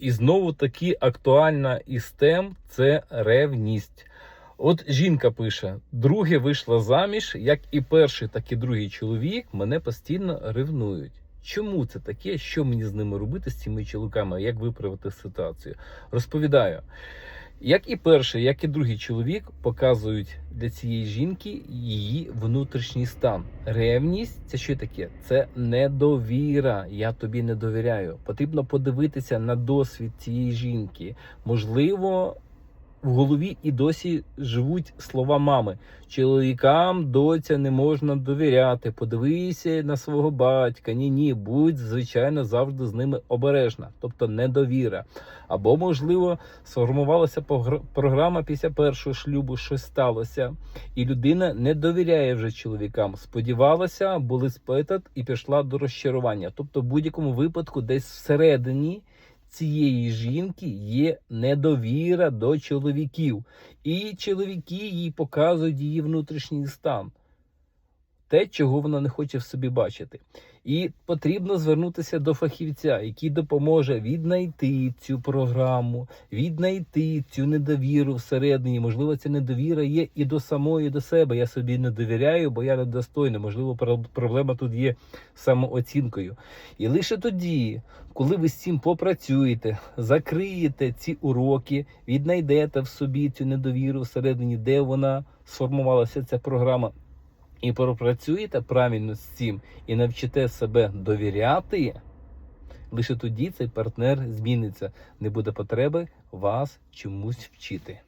І знову таки актуальна із тем це ревність. От жінка пише: друге вийшла заміж, як і перший, так і другий чоловік мене постійно ревнують. Чому це таке? Що мені з ними робити, з цими чоловіками? Як виправити ситуацію? Розповідаю. Як і перший, як і другий чоловік показують для цієї жінки її внутрішній стан. Ревність це що таке? Це недовіра. Я тобі не довіряю. Потрібно подивитися на досвід цієї жінки. Можливо, в голові і досі живуть слова мами. Чоловікам доця не можна довіряти. Подивися на свого батька. Ні, ні, будь звичайно завжди з ними обережна, тобто недовіра. Або, можливо, сформувалася програма після першого шлюбу, щось сталося, і людина не довіряє вже чоловікам. Сподівалася, були спитат і пішла до розчарування. Тобто, в будь-якому випадку, десь всередині цієї жінки є недовіра до чоловіків, і чоловіки їй показують її внутрішній стан. Те, чого вона не хоче в собі бачити. І потрібно звернутися до фахівця, який допоможе віднайти цю програму, віднайти цю недовіру всередині. Можливо, ця недовіра є і до самої до себе. Я собі не довіряю, бо я недостойна. Можливо, проблема тут є самооцінкою. І лише тоді, коли ви з цим попрацюєте, закриєте ці уроки, віднайдете в собі цю недовіру всередині, де вона сформувалася ця програма. І пропрацюєте правильно з цим і навчите себе довіряти, лише тоді цей партнер зміниться. Не буде потреби вас чомусь вчити.